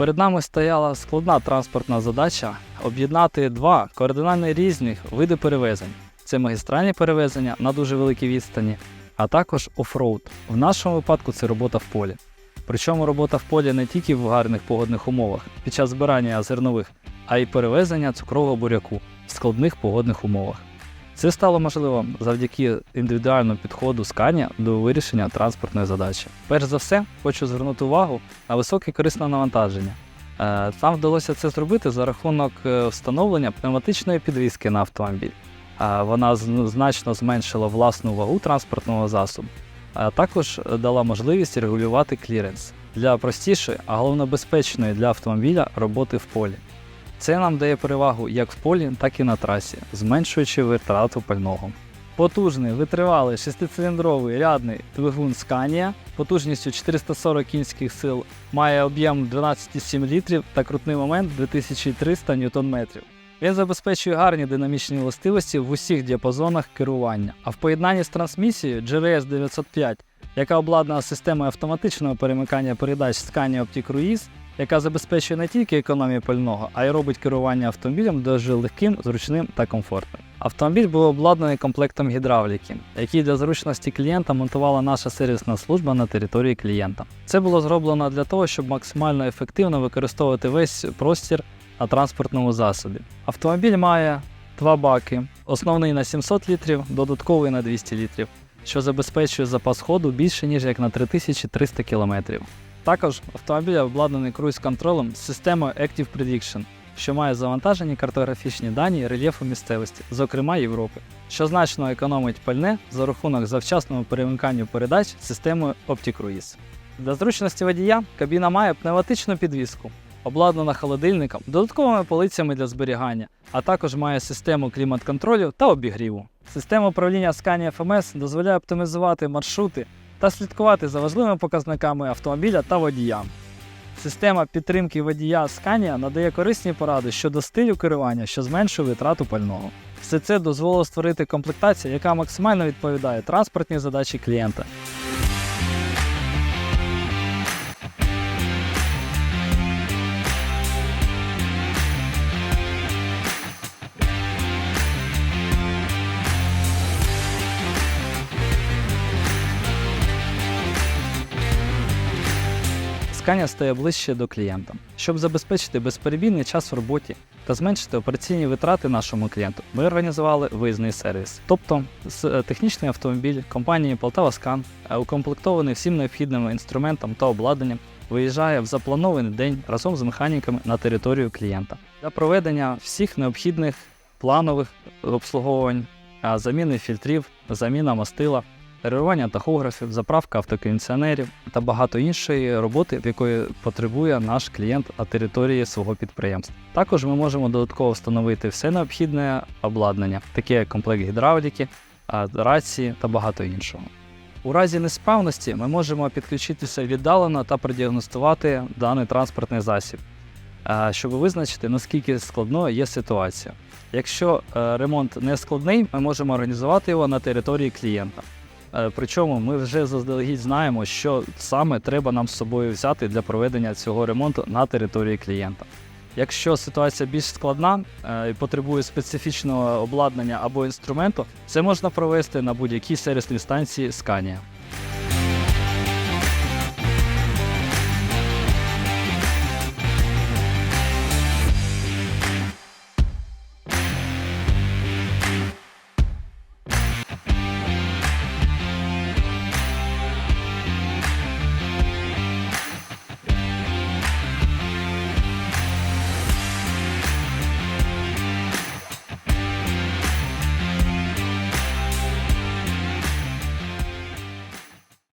Перед нами стояла складна транспортна задача об'єднати два кардинально різних види перевезень: це магістральні перевезення на дуже великій відстані, а також офроуд. В нашому випадку це робота в полі. Причому робота в полі не тільки в гарних погодних умовах під час збирання зернових, а й перевезення цукрового буряку в складних погодних умовах. Це стало можливо завдяки індивідуальному підходу сканя до вирішення транспортної задачі. Перш за все, хочу звернути увагу на високе корисне навантаження. Е, Нам вдалося це зробити за рахунок е, встановлення пневматичної підвіски на автомобіль. Е, Вона значно зменшила власну вагу транспортного засобу, а також дала можливість регулювати кліренс для простішої, а головне безпечної для автомобіля роботи в полі. Це нам дає перевагу як в полі, так і на трасі, зменшуючи витрату пального. Потужний, витривалий, шестициліндровий рядний двигун Scania потужністю 440 кінських сил має об'єм 12,7 літрів та крутний момент 2300 Нм. Він забезпечує гарні динамічні властивості в усіх діапазонах керування, а в поєднанні з трансмісією GRS 905, яка обладнана системою автоматичного перемикання передач Scania Opti Cruise, яка забезпечує не тільки економію пального, а й робить керування автомобілем дуже легким, зручним та комфортним. Автомобіль був обладнаний комплектом гідравліки, який для зручності клієнта монтувала наша сервісна служба на території клієнта. Це було зроблено для того, щоб максимально ефективно використовувати весь простір на транспортному засобі. Автомобіль має два баки: основний на 700 літрів, додатковий на 200 літрів, що забезпечує запас ходу більше ніж як на 3300 км. Також автомобіль обладнаний круїз-контролем з системою Active Prediction, що має завантажені картографічні дані рельєфу місцевості, зокрема Європи, що значно економить пальне за рахунок завчасного перемикання передач системою OptiCruise. Для зручності водія кабіна має пневматичну підвіску, обладнана холодильником, додатковими полицями для зберігання, а також має систему клімат-контролю та обігріву. Система управління Scania FMS дозволяє оптимізувати маршрути та слідкувати за важливими показниками автомобіля та водія. Система підтримки водія Scania надає корисні поради щодо стилю керування, що зменшує витрату пального. Все це дозволило створити комплектацію, яка максимально відповідає транспортній задачі клієнта. Scania стає ближче до клієнта. Щоб забезпечити безперебійний час в роботі та зменшити операційні витрати нашому клієнту, ми організували виїзний сервіс. Тобто е, технічний автомобіль компанії Полтава Скан, е, укомплектований всім необхідним інструментом та обладнанням, виїжджає в запланований день разом з механіками на територію клієнта для проведення всіх необхідних планових обслуговувань, заміни фільтрів, заміна мастила, регулювання тахографів, заправка автокондиціонерів та багато іншої роботи, якої потребує наш клієнт на території свого підприємства. Також ми можемо додатково встановити все необхідне обладнання, таке як комплект гідравліки, рації та багато іншого. У разі несправності ми можемо підключитися віддалено та продіагностувати даний транспортний засіб, щоб визначити, наскільки складною є ситуація. Якщо е, ремонт не складний, ми можемо організувати його на території клієнта. Е, Причому ми вже заздалегідь знаємо, що саме треба нам з собою взяти для проведення цього ремонту на території клієнта. Якщо ситуація більш складна е, і потребує специфічного обладнання або інструменту, це можна провести на будь-якій сервісній станції Scania.